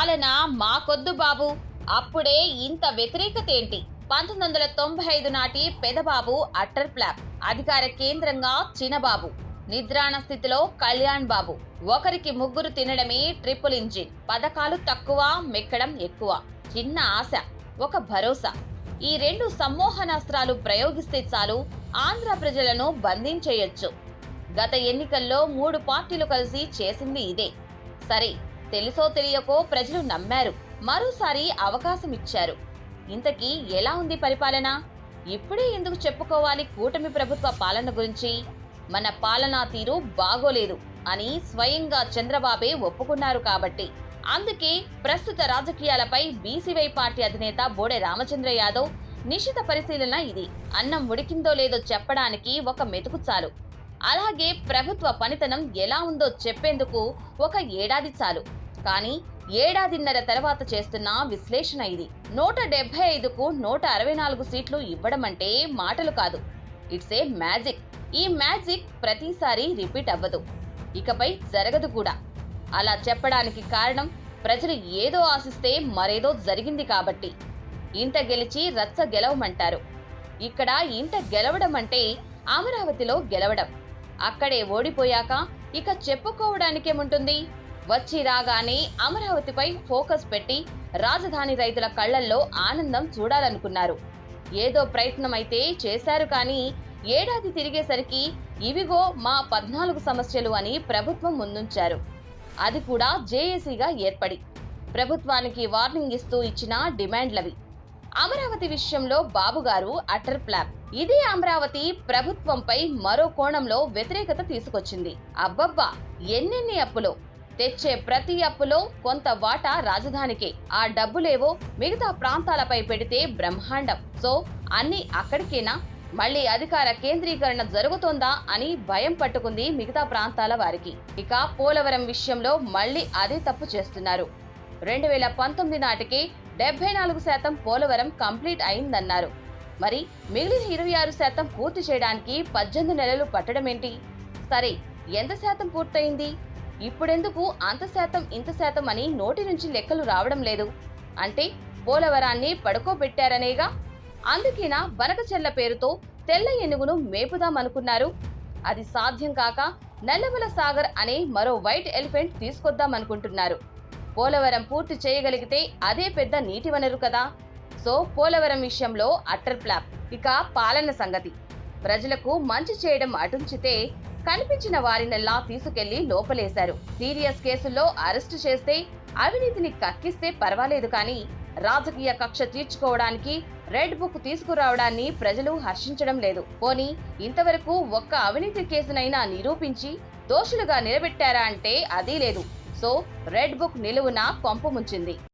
పాలన మాకొద్దు బాబు. అప్పుడే ఇంత వ్యతిరేకత ఏంటి పంతొమ్మిది వందల తొంభై ఐదు నాటి పెదబాబు అట్టర్ ప్లాప్ అధికార కేంద్రంగా చినబాబు నిద్రాణ స్థితిలో కళ్యాణ్ బాబు. ఒకరికి ముగ్గురు తినడమే ట్రిపుల్ ఇంజిన్. పథకాలు తక్కువ మెక్కడం ఎక్కువ. చిన్న ఆశ ఒక భరోసా. ఈ రెండు సమ్మోహనాస్త్రాలు ప్రయోగిస్తే చాలు ఆంధ్ర ప్రజలను బంధించేయొచ్చు. గత ఎన్నికల్లో మూడు పార్టీలు కలిసి చేసింది ఇదే. సరే తెలుసో తెలియకో ప్రజలు నమ్మారు. మరోసారి అవకాశం ఇచ్చారు ఇంతకీ ఎలా ఉంది పరిపాలన? ఇప్పుడే ఎందుకు చెప్పుకోవాలి కూటమి ప్రభుత్వ పాలన గురించి? మన పాలనా తీరు బాగోలేదు అని స్వయంగా చంద్రబాబే ఒప్పుకున్నారు కాబట్టి. అందుకే ప్రస్తుత రాజకీయాలపై బీసీవై పార్టీ అధినేత బోడే రామచంద్ర యాదవ్ నిశిత పరిశీలన ఇది. అన్నం ఉడికిందో లేదో చెప్పడానికి ఒక మెతుకు చాలు. అలాగే ప్రభుత్వ పనితనం ఎలా ఉందో చెప్పేందుకు ఒక ఏడాది చాలు. కానీ ఏడాదిన్నర తర్వాత చేస్తున్న విశ్లేషణ ఇది. నూట డెబ్బై ఐదుకు నూట అరవై నాలుగు సీట్లు ఇవ్వడం అంటే మాటలు కాదు. It's a magic. ఈ మ్యాజిక్ ప్రతిసారి రిపీట్ అవ్వదు. ఇకపై జరగదు కూడా. అలా చెప్పడానికి కారణం ప్రజలు ఏదో ఆశిస్తే మరేదో జరిగింది కాబట్టి. ఇంత గెలిచి రచ్చ గెలవమంటారు. ఇక్కడ ఇంత గెలవడం అంటే అమరావతిలో గెలవడం. అక్కడే ఓడిపోయాక ఇక చెప్పుకోవడానికేముంటుంది? వచ్చి రాగానే అమరావతిపై ఫోకస్ పెట్టి రాజధాని రైతుల కళ్ళల్లో ఆనందం చూడాలనుకున్నారు. ఏదో ప్రయత్నం అయితే చేశారు కానీ ఏడాది తిరిగేసరికి ఇవిగో మా పద్నాలుగు సమస్యలు అని ప్రభుత్వం ముందుంచారు. అది కూడా జేఏసీగా ఏర్పడి ప్రభుత్వానికి వార్నింగ్ ఇస్తూ ఇచ్చిన డిమాండ్లవి. అమరావతి విషయంలో బాబుగారు అటర్ ప్లాప్ ఇదే అమరావతి ప్రభుత్వంపై మరో కోణంలో వ్యతిరేకత తీసుకొచ్చింది. అబ్బబ్బా! ఎన్నెన్ని అప్పులో? తెచ్చే ప్రతి అప్పులో కొంత వాటా రాజధానికే. ఆ డబ్బులేవో మిగతా ప్రాంతాలపై పెడితే బ్రహ్మాండం. సో అన్ని అక్కడికేనా? మళ్ళీ అధికార కేంద్రీకరణ జరుగుతోందా అని భయం పట్టుకుంది మిగతా ప్రాంతాల వారికి. ఇక పోలవరం విషయంలో మళ్ళీ అదే తప్పు చేస్తున్నారు. రెండు వేల పంతొమ్మిది నాటికి డెబ్బై నాలుగు శాతం పోలవరం కంప్లీట్ అయిందన్నారు. మరి మిగిలిన ఇరవై ఆరు శాతం పూర్తి చేయడానికి పద్దెనిమిది నెలలు పట్టడం ఏంటి సరే ఎంత శాతం పూర్తయింది? ఇప్పుడెందుకు అంత శాతం ఇంత శాతం అని నోటి నుంచి లెక్కలు రావడం లేదు. అంటే పోలవరాన్ని పడుకోబెట్టారనేగా? అందుకేనా బనకచెల్ల పేరుతో తెల్ల ఏనుగును మేపుదామనుకున్నారు అది సాధ్యం కాక నల్లమల సాగర్ అనే మరో వైట్ ఎలిఫెంట్ తీసుకొద్దామనుకుంటున్నారు. పోలవరం పూర్తి చేయగలిగితే అదే పెద్ద నీటి వనరు కదా. సో పోలవరం విషయంలో అట్టర్ ప్లాప్ ఇక పాలన సంగతి. ప్రజలకు మంచి చేయడం అటుంచితే కనిపించిన వారినల్లా తీసుకెళ్ళి లోపలేశారు. సీరియస్ కేసుల్లో అరెస్టు చేస్తే అవినీతిని కక్కిస్తే పర్వాలేదు కానీ రాజకీయ కక్ష తీర్చుకోవడానికి రెడ్ బుక్ తీసుకురావడాన్ని ప్రజలు హర్షించడం లేదు. పోనీ ఇంతవరకు ఒక్క అవినీతి కేసునైనా నిరూపించి దోషులుగా నిలబెట్టారా అంటే అదీ లేదు. సో రెడ్ బుక్ నిలువున కొంపు ముంచింది.